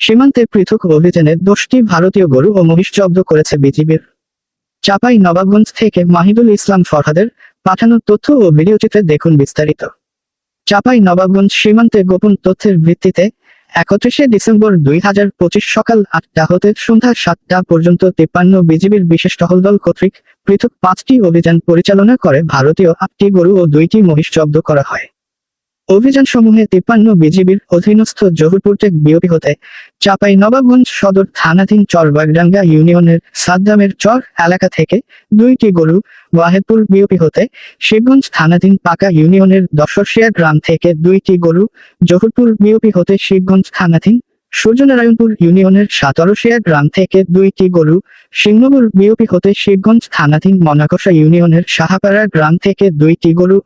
সীমান্তে পৃথক অভিযানে দশটি ভারতীয় গরু ও মহিষ জব্দ করেছে বিজিবির চাপাই নবাবগঞ্জ থেকে মাহিদুল ইসলাম ফরহাদের পাঠানো তথ্য ও ভিডিওচিত্রে দেখুন বিস্তারিত। চাপাই নবাবগঞ্জ সীমান্তে গোপন তথ্যের ভিত্তিতে একত্রিশে ডিসেম্বর দুই হাজার পঁচিশ সকাল আটটা হতে সন্ধ্যা সাতটা পর্যন্ত তিপ্পান্ন বিজিবির বিশেষ টহল দল কর্তৃক পৃথক পাঁচটি অভিযান পরিচালনা করে ভারতীয় আটটি গরু ও দুইটি মহিষ জব্দ করা হয়। অভিযান সমূহে তিপ্পান্ন বিজিবির অধীনস্থ জহুরপুর টেক বিওপি হতে চাপাই নবাবগঞ্জ সদর থানাধীন চরবাগডাঙ্গা ইউনিয়নের সাদ্দামের চর এলাকা থেকে দুইটি গরু ওয়াহেদপুর বিওপি হতে শিবগঞ্জ থানাধীন পাকা ইউনিয়নের দশরশিয়া গ্রাম থেকে দুইটি গরু জহুরপুর বিওপি হতে শিবগঞ্জ থানাধীন সূর্যনারায়ণপুর ইউনিয়নের সাতরশিয়া গ্রাম থেকে দুইটি গরু সিংহপুর বিওপি হতে শিবগঞ্জ থানাধীন মনাকষা ইউনিয়নের সাহাপাড়া গ্রাম থেকে দুইটি গরু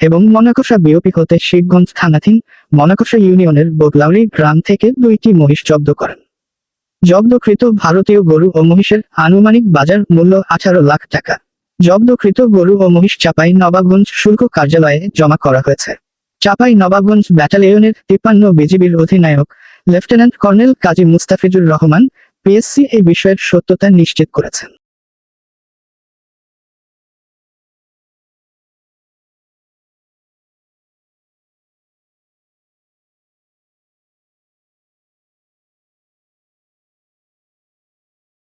এবং মনাকষা বিওপি হতে শিবগঞ্জ থানাধীন মনাকষা ইউনিয়নের বগলাউরি গ্রাম থেকে দুইটি মহিষ জব্দ করেন। জব্দকৃত ভারতীয় গরু ও মহিষের আনুমানিক বাজার মূল্য আঠারো লাখ টাকা। জব্দকৃত গরু ও মহিষ চাপাই নবাবগঞ্জ শুল্ক কার্যালয়ে জমা করা হয়েছে। চাপাই নবাবগঞ্জ ব্যাটালিয়নের তিপ্পান্ন বিজিবির অধিনায়ক lieutenant colonel Kazi Mustafizur Rahman PSC এই বিষয়ের সত্যতা নিশ্চিত করেছেন।